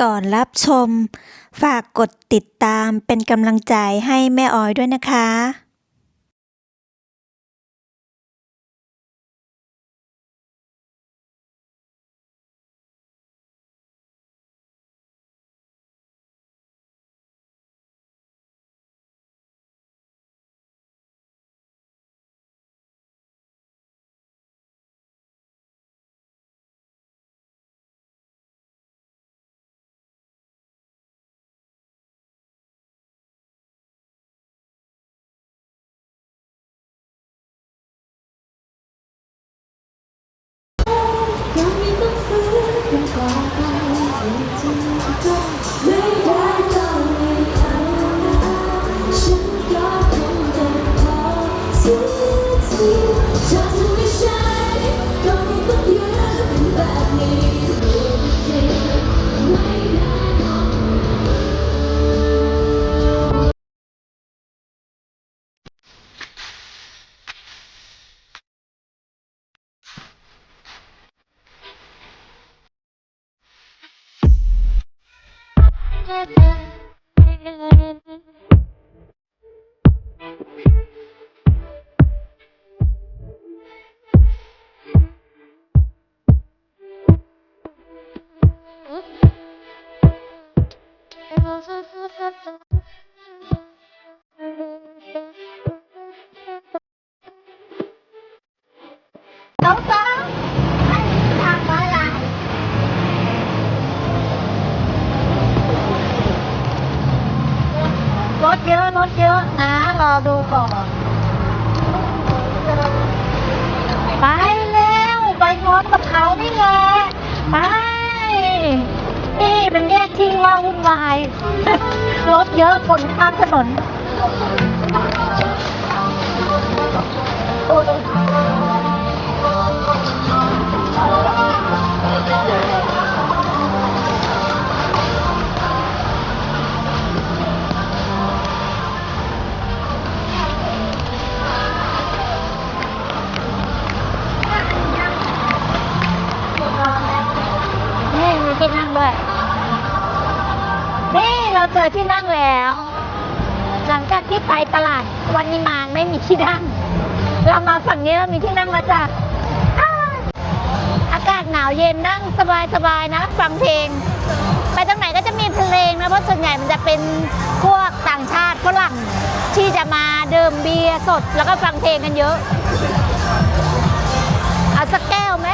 ก่อนรับชม ฝากกดติดตามเป็นกำลังใจให้แม่ออยด้วยนะคะ อะรถเยอะนะรอดูก่อนไปแล้วไปพร้อมกับเขานี่แหละไปนี่เป็นแยกที่ว่าวุ่นวายรถเยอะคนข้ามถนน เราเจอที่นั่งแล้ว หลังจากที่ไปตลาดวันนิมานไม่มีที่นั่ง เรามาฝั่งนี้เรามีที่นั่งแล้วจ้ะอาวอากาศหนาวเย็นนั่งสบายๆนะฟังเพลง ไปตรงไหนก็จะมีเพลงนะเพราะส่วนใหญ่มันจะเป็นพวกต่างชาติฝรั่งที่จะมาดื่มเบียร์สดแล้วก็ฟังเพลงกันเยอะเอาสักแก้วไหม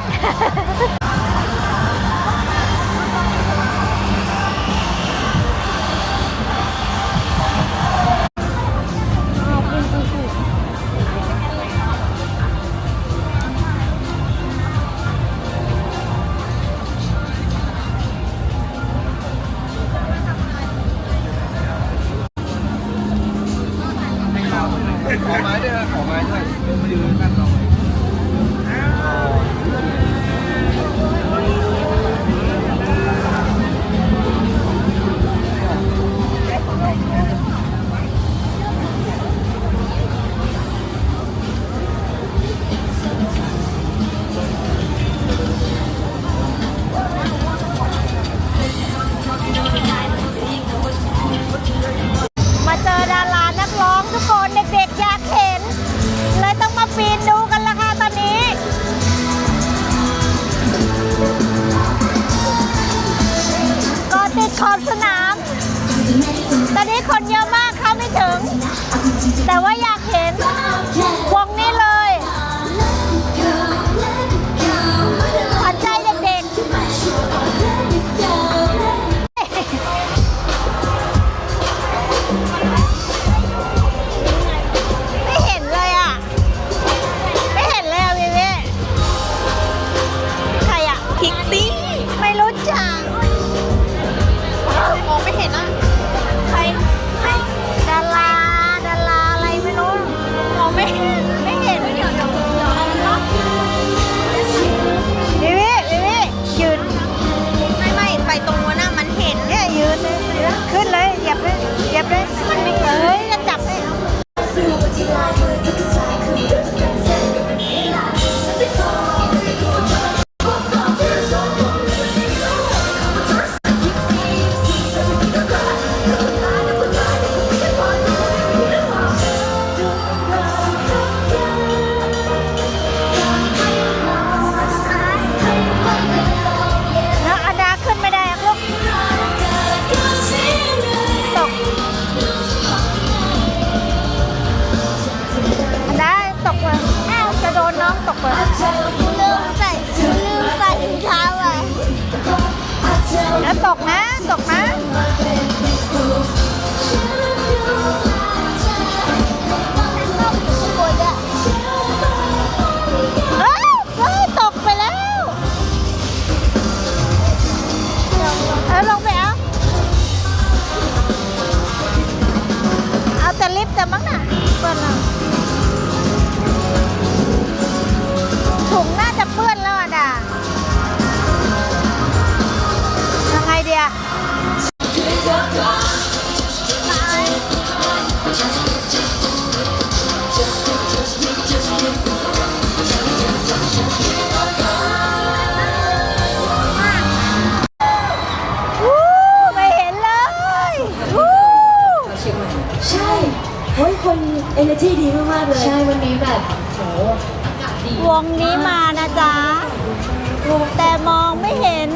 กนะตกนะ ช่วันนี้แบบโหวงนี้มานะจ๊ะ แต่มองไม่เห็น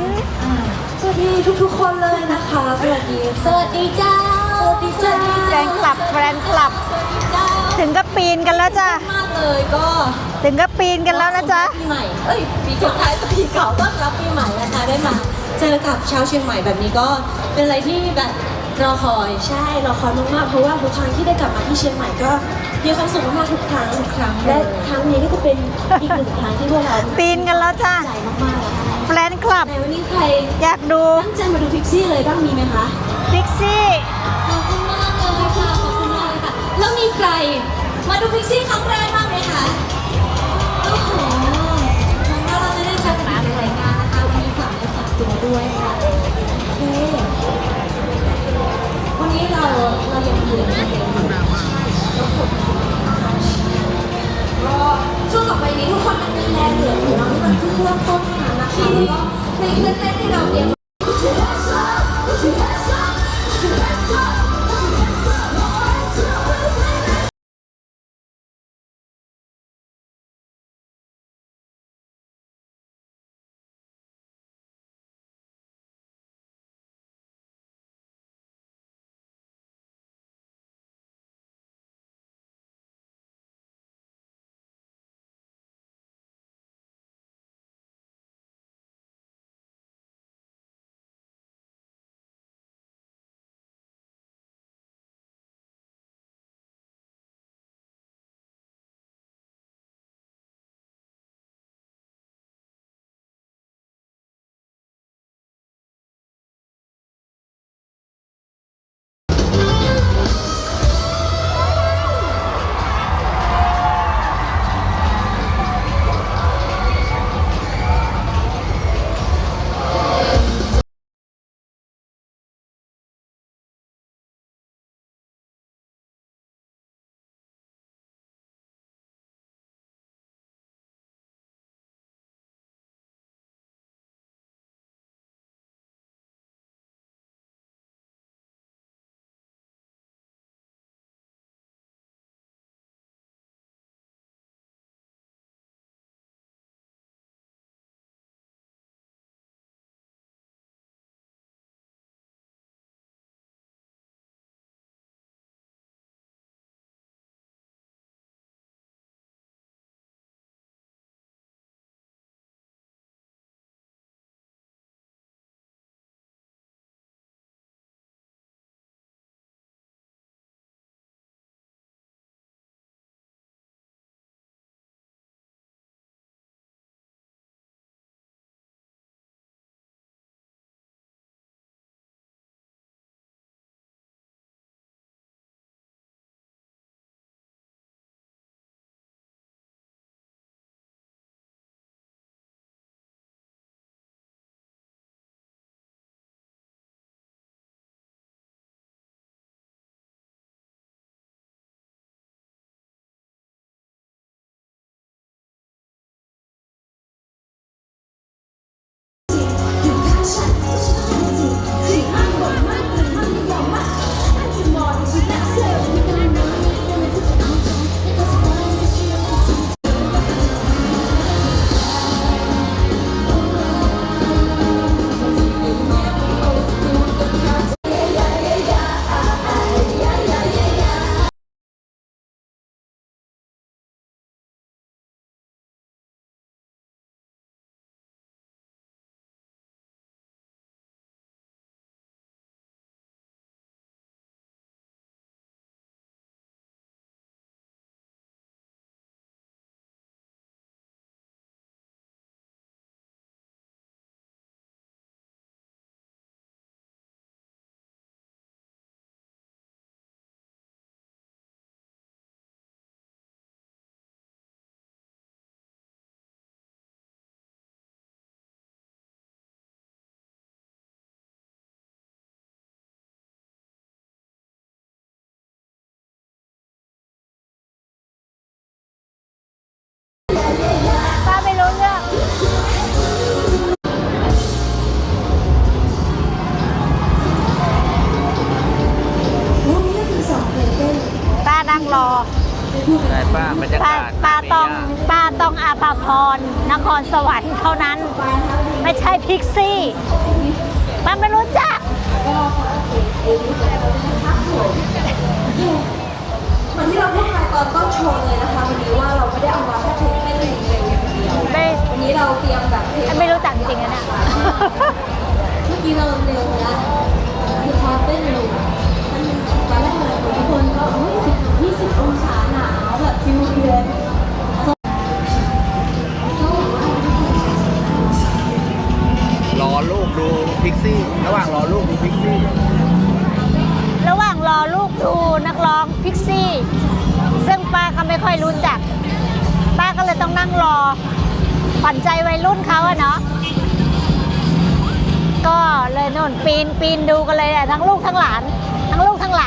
สวัสดีทุกๆคนเลยนะคะ สวัสดีสวัสดีเจ้าสวัสดีเจ้าแฟนคลับแฟนคลับ ถึงก็ปีนกันแล้วจ้ะ มากเลยก็ถึงก็ปีนกันแล้วนะจ๊ะ ปีใหม่ เอ้ยปีสุดท้ายปีเก่าต้อนรับปีใหม่นะคะได้มาเจอกับชาวเชียงใหม่แบบนี้ก็เป็นอะไรที่แบบรอคอย ใช่รอคอยมากๆเพราะว่าทุกครั้งที่ได้กลับมาที่เชียงใหม่ก็ มีความสุขมากๆทุกครั้งทุกครั้งและครั้งนี้ก็จะเป็นอีกหนึ่งครั้งที่พวกเราปีนกันแล้วจ้ะใจมากๆแล้วนะคะแฟนคลับ ในวันนี้ใครอยากดูตั้งใจมาดูพิกซี่เลยบ้างมีไหมคะพิกซี่ขอบคุณมากเลยค่ะขอบคุณมากเลยค่ะแล้วมีใคร มาดูพิกซี่ครั้งแรกบ้างไหมคะโอ้โหหวังว่าเราจะได้เจอกันอีกหลายงานนะคะวันนี้ฝากเนื้อฝากตัวด้วยค่ะ น นั้งรกๆที่เราบรรยาป้ากาศป้าต้องป้าต้องอาภาพรนครสวรรค์เท่านั้น ไม่ใช่พิกซี่ป้าไม่รู้จักเหมือนที่เราพูดไปตอนต้นโชว์เลยนะคะวันนี้ว่าเราไม่ได้เอามาแค่เทปเป็นเพลงเร็วอย่างเดียวไม่วันนี้เราเตรียมแบบเทปไม่รู้จักจริงๆนะเนี่ย เมื่อกี้เราเร็วแล้วคือพอเต้นเร็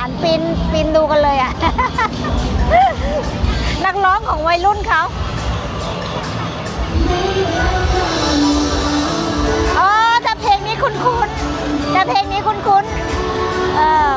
านปีนปีนดูกันเลยอะนักร้องของวัยรุ่นเขาอ๋อแต่เพลงนี้คุ้นๆแต่เพลงนี้คุ้นๆเออ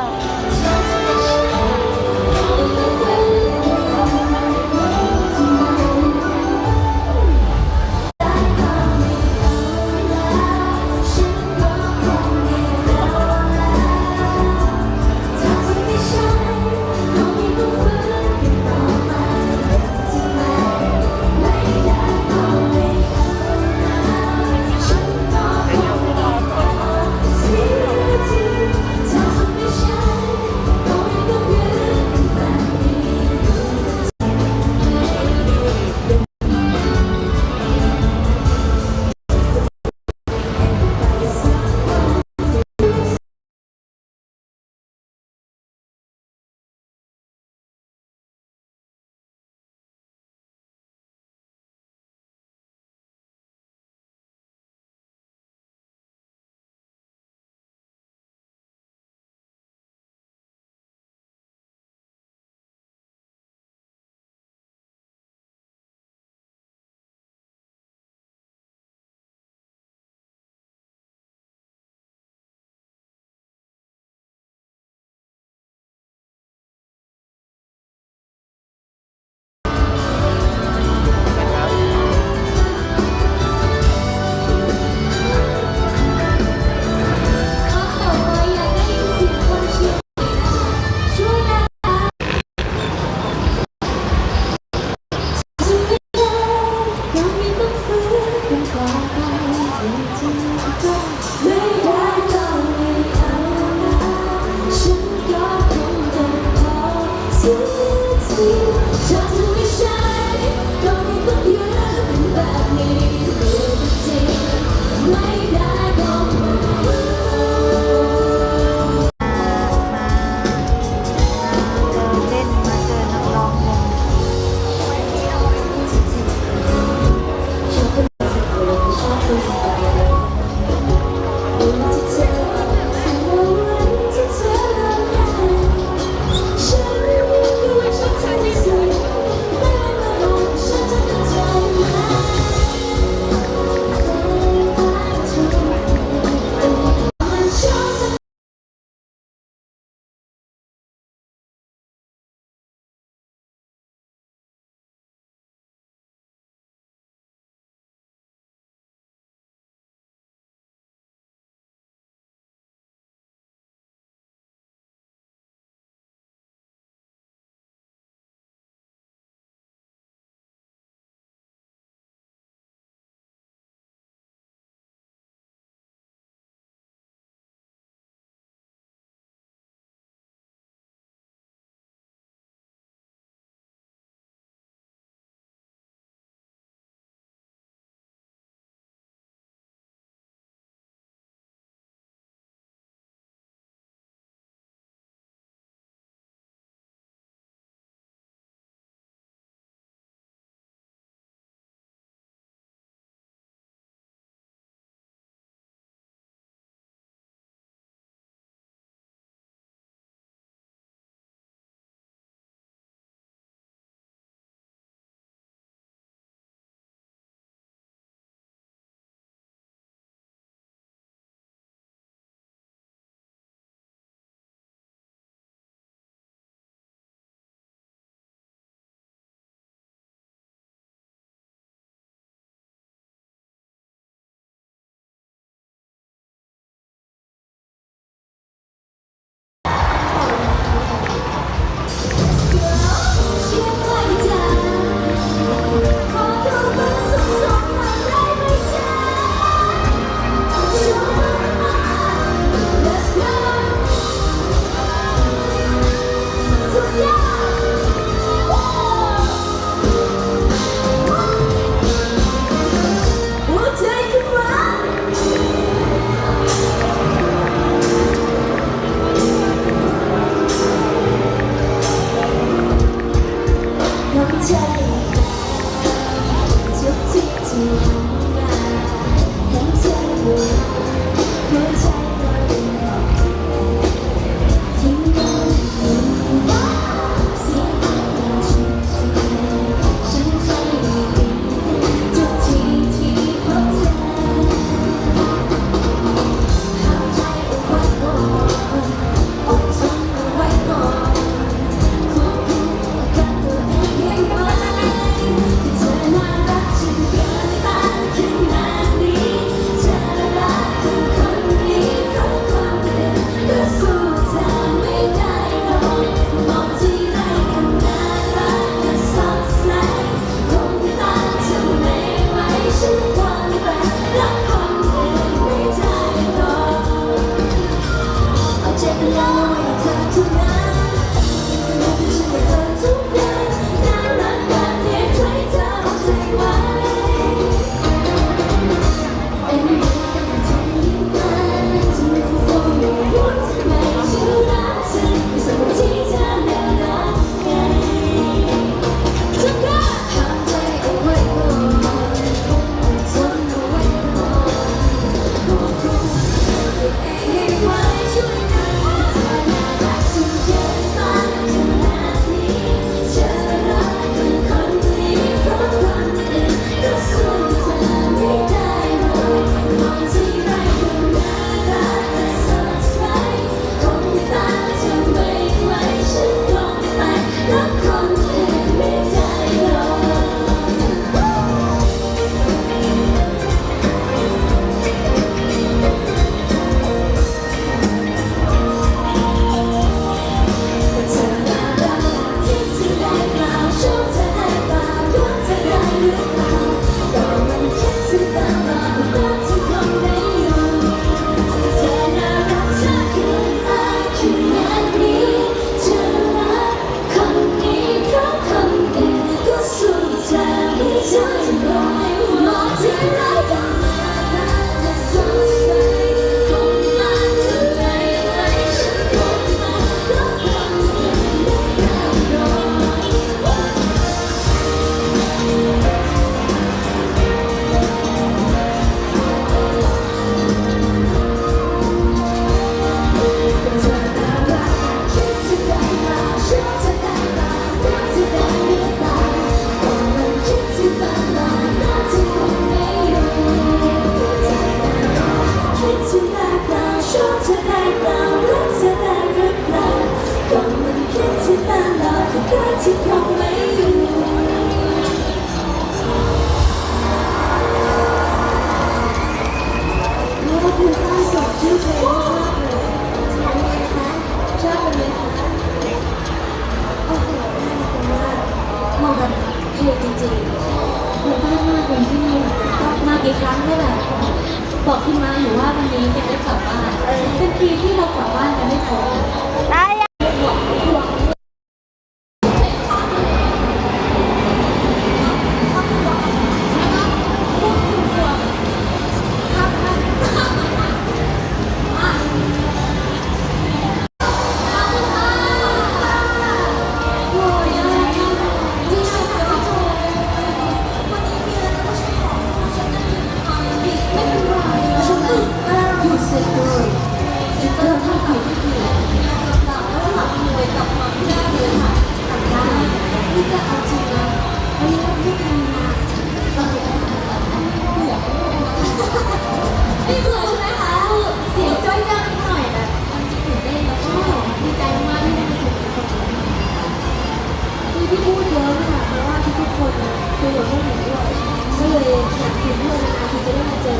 รียาเพียงเท่านั้นคุณจะได้มาเจอ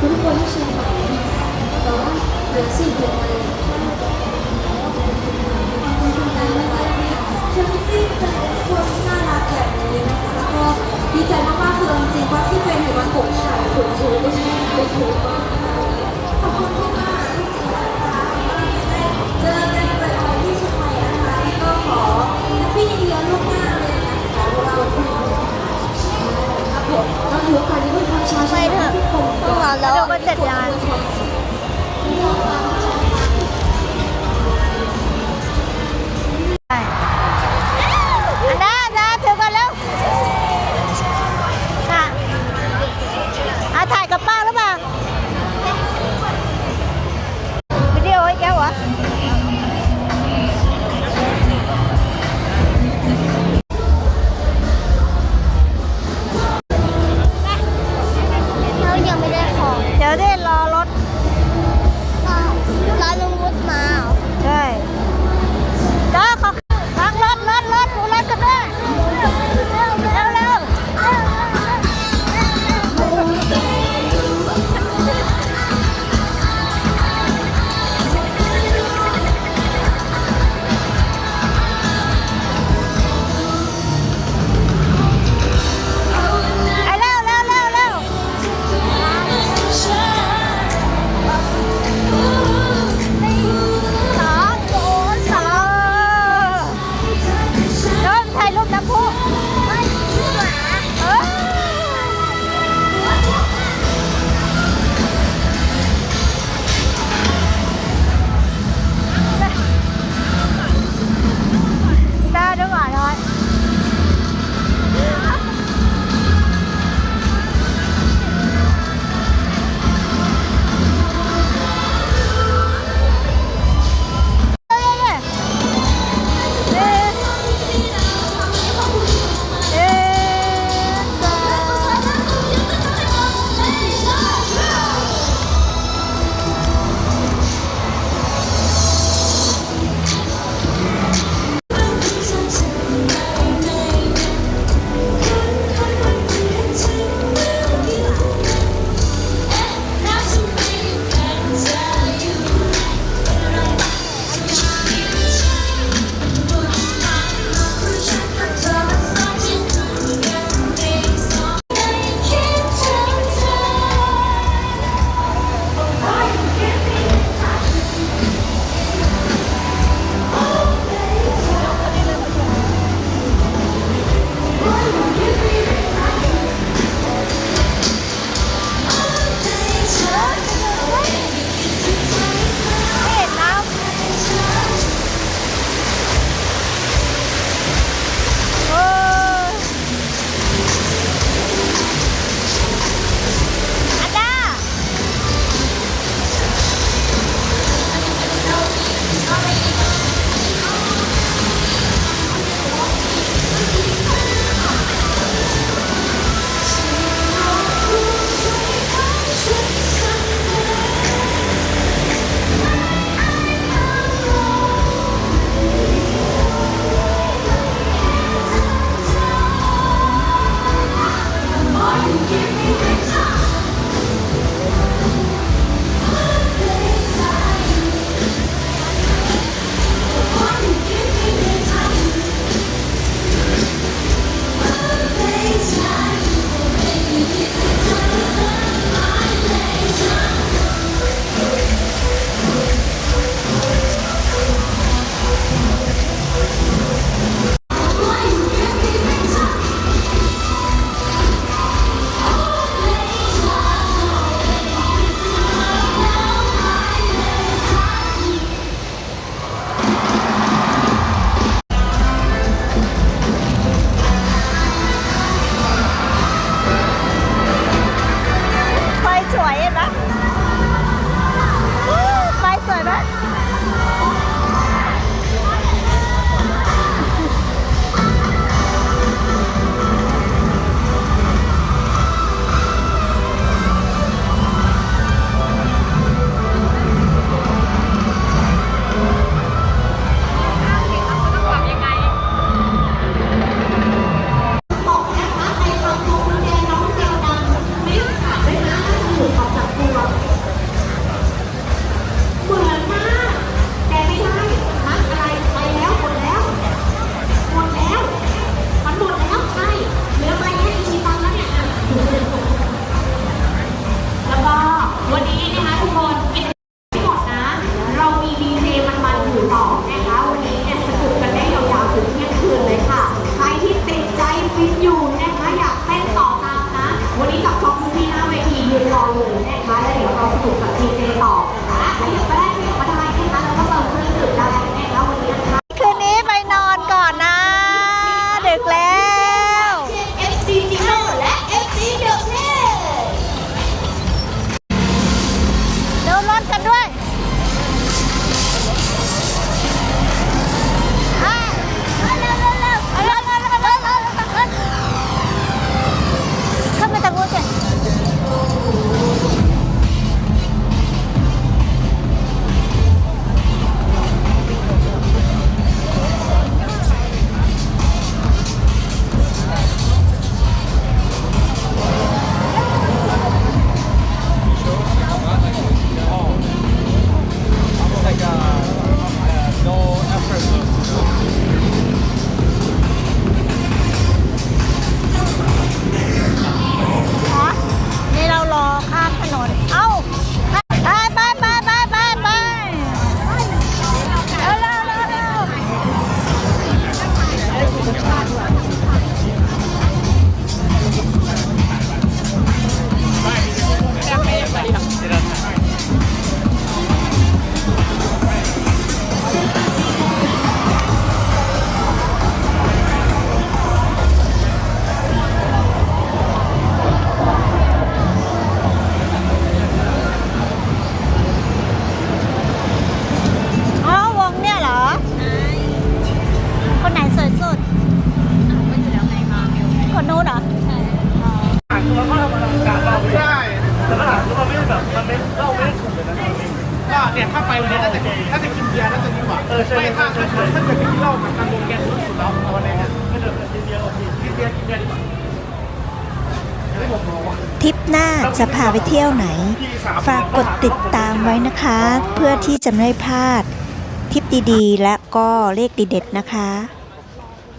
ทุกคนที่เชียงใหม่แต่ว่าเหลือสิ่งเดียวเลยดีใจมากๆคือจริงๆว่าที่เป็นเห็นวันกบฉายผลโชว์ก็ใช่เป็นโชว์ขอบคุณมาก แล้ว คะ เพื่อที่จะไม่พลาดทิปดีๆ และก็เลขดีเด็ดนะคะ